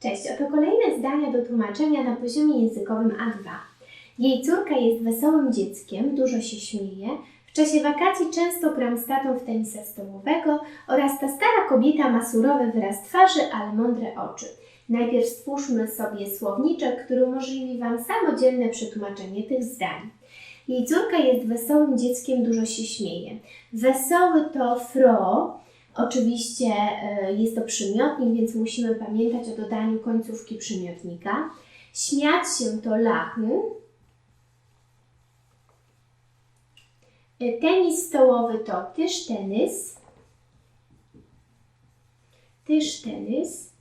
Cześć, oto kolejne zdania do tłumaczenia na poziomie językowym A2. Jej córka jest wesołym dzieckiem, dużo się śmieje. W czasie wakacji często gram z tatą w tenisa stołowego oraz ta stara kobieta ma surowy wyraz twarzy, ale mądre oczy. Najpierw stwórzmy sobie słowniczek, który umożliwi Wam samodzielne przetłumaczenie tych zdań. Jej córka jest wesołym dzieckiem, dużo się śmieje. Wesoły to fro, Oczywiście e, jest to przymiotnik, więc musimy pamiętać o dodaniu końcówki przymiotnika. Śmiać się to lachen. E, Tenis stołowy to tysztenys. Tysztenys. E,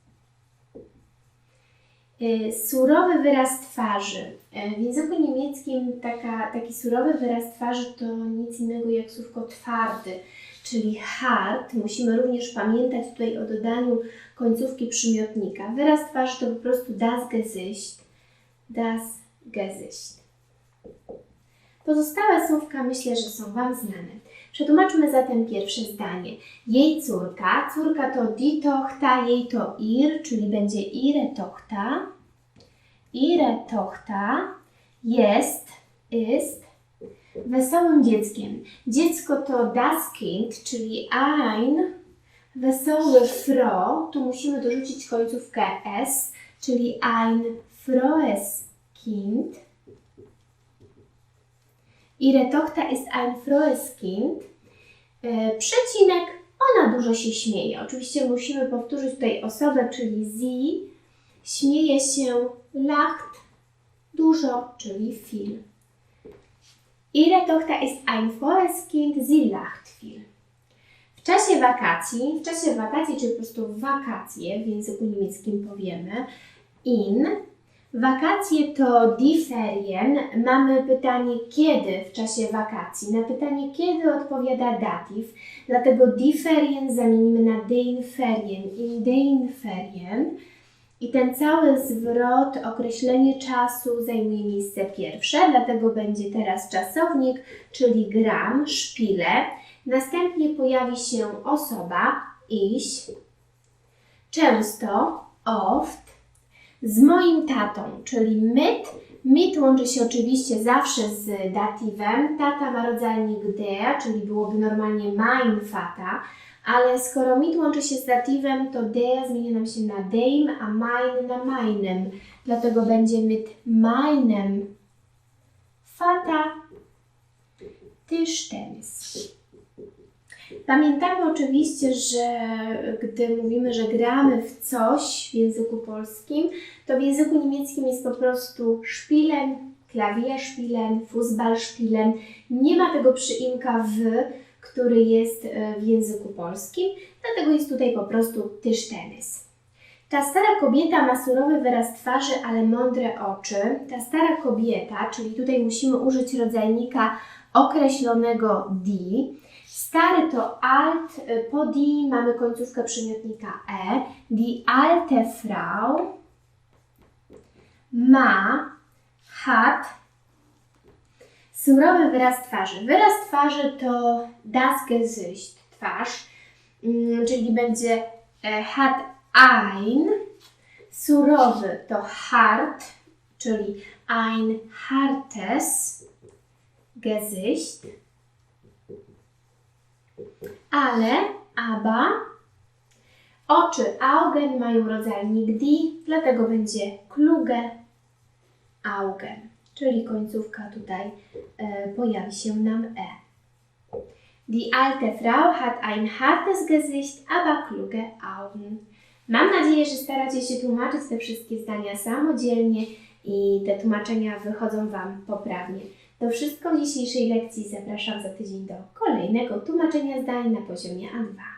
Surowy wyraz twarzy. E, W języku niemieckim taka, taki surowy wyraz twarzy to nic innego jak słówko twardy czyli hart, musimy również pamiętać tutaj o dodaniu końcówki przymiotnika. Wyraz twarzy to po prostu das Gesicht. Das Gesicht. Pozostałe słówka myślę, że są Wam znane. Przetłumaczmy zatem pierwsze zdanie. Jej córka, córka to die Tochter, jej to ir, czyli będzie ihre Tochter. Ihre Tochter jest, ist wesołym dzieckiem. Dziecko to das Kind, czyli ein, wesoły fro, tu musimy dorzucić końcówkę s, czyli ein frohes Kind. Ihre Tochter ist ein frohes Kind. E, Przecinek, ona dużo się śmieje. Oczywiście musimy powtórzyć tutaj osobę, czyli sie. Śmieje się lacht dużo, czyli viel. Ihre Tochter ist ein frohes Kind, sie lacht viel. W czasie wakacji, w czasie wakacji, czy po prostu wakacje, w języku niemieckim powiemy, in. Wakacje to die Ferien. Mamy pytanie kiedy w czasie wakacji. Na pytanie kiedy odpowiada datyw, dlatego die Ferien zamienimy na den Ferien, in. I ten cały zwrot, określenie czasu zajmuje miejsce pierwsze, dlatego będzie teraz czasownik, czyli gram, szpile. Następnie pojawi się osoba, iś. Często, oft. Z moim tatą, czyli mit. Mit łączy się oczywiście zawsze z datywem. Tata ma rodzajnik der, czyli byłoby normalnie mein Vater. Ale skoro mit łączy się z datywem, to der zmienia nam się na deim, a mein na meinem. Dlatego będzie mit meinem Vater Tischtennis. Pamiętamy oczywiście, że gdy mówimy, że gramy w coś w języku polskim, to w języku niemieckim jest po prostu spielen, Klavierspielen, Fußballspielen. Nie ma tego przyimka w, który jest e, w języku polskim, dlatego jest tutaj po prostu Tischtennis. Ta stara kobieta ma surowy wyraz twarzy, ale mądre oczy. Ta stara kobieta, czyli tutaj musimy użyć rodzajnika określonego die. Stary to alt, y, po die mamy końcówkę przymiotnika e. Die alte Frau ma, hat, surowy wyraz twarzy. Wyraz twarzy to das Gesicht, twarz, mm, czyli będzie e, hat ein, surowy to hart, czyli ein hartes Gesicht, ale, aber, oczy Augen mają rodzajnik die, dlatego będzie kluge Augen, czyli końcówka tutaj e, pojawi się nam e. Die alte Frau hat ein hartes Gesicht, aber kluge Augen. Mam nadzieję, że staracie się tłumaczyć te wszystkie zdania samodzielnie i te tłumaczenia wychodzą Wam poprawnie. To wszystko w dzisiejszej lekcji. Zapraszam za tydzień do kolejnego tłumaczenia zdań na poziomie A2.